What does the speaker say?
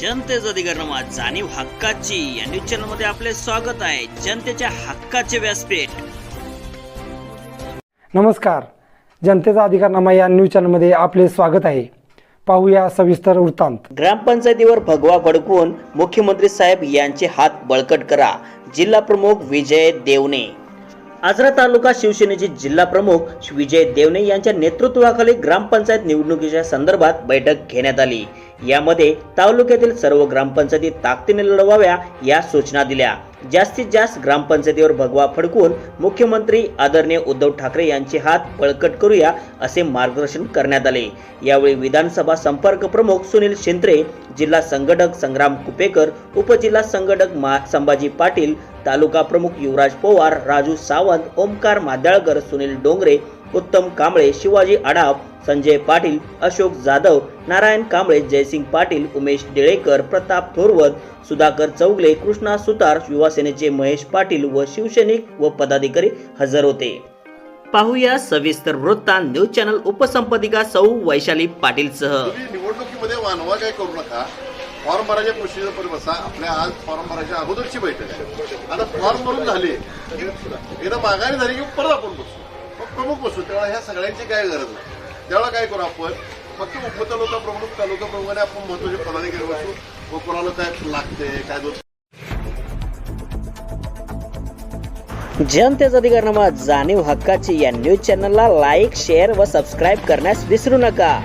जनतेचा अधिकारनामा जाणीव हक्काची. या न्यूज चॅनलमध्ये आपले स्वागत आहे. जनतेच्या हक्काचे व्यासपीठ. नमस्कार. जनतेचा अधिकारनामा या न्यूज चॅनलमध्ये आपले स्वागत आहे. पाहूया सविस्तर वृत्तांत. ग्रामपंचायतीवर भगवा फडकवून मुख्यमंत्री साहेब यांचे हात बळकट करा. जिल्हा प्रमुख विजय देवणे आजरा तालुका शिवसेनेचे जिल्हा प्रमुख विजय देवणे यांच्या नेतृत्वाखाली ग्रामपंचायत निवडणुकीच्या संदर्भात बैठक घेण्यात आली. यामध्ये तालुक्यातील सर्व ग्रामपंचायती ताकदीने लढवाव्या या सूचना दिल्या. जास्तीत जास्त ग्रामपंचायतीवर भगवा फडकून मुख्यमंत्री आदरणीय उद्धव ठाकरे यांचे हात बळकट करूया असे मार्गदर्शन करण्यात आले. यावेळी विधानसभा संपर्क प्रमुख सुनील शिंत्रे जिल्हा संघटक संग्राम कुपेकर उपजिल्हा संघटक मा संभाजी पाटील तालुका प्रमुख युवराज पवार राजू सावंत ओमकार मादळकर सुनील डोंगरे उत्तम कांबळे शिवाजी आडाव संजय पाटील अशोक जाधव नारायण कांबळे जयसिंग पाटील उमेश डेळेकर प्रताप थोरवत सुधाकर चौगले कृष्णा सुतार युवासेनेचे महेश पाटील व शिवसैनिक व पदाधिकारी हजर होते. पाहूया सविस्तर वृत्तांत न्यूज चॅनल उपसंपादिका सौ वैशाली पाटील सह निवडणुकीमध्ये वानवा काय करू नका. फॉर्म भरायच्या प्रोसिजर बसा. आपल्या आज फॉर्म भरायच्या अगोदरची बैठक आहे. आता फॉर्म भरून झाली. एकदा माघारी झाली की परत आपण बसू. मग प्रमुख बसू. तेव्हा ह्या सगळ्यांची काय गरज नाही. त्याला काय करू आपण? फक्त उपतालुका प्रमुख तालुका प्रमुखाने आपण महत्त्वाचे पदाधिकारी बसू. व कोणाला काय लागते काय दोन जनतेचा अधिकार अधिकारनामा जाणीव हक्काची या न्यूज चॅनलला लाईक शेअर व सबस्क्राईब करण्यास विसरू नका.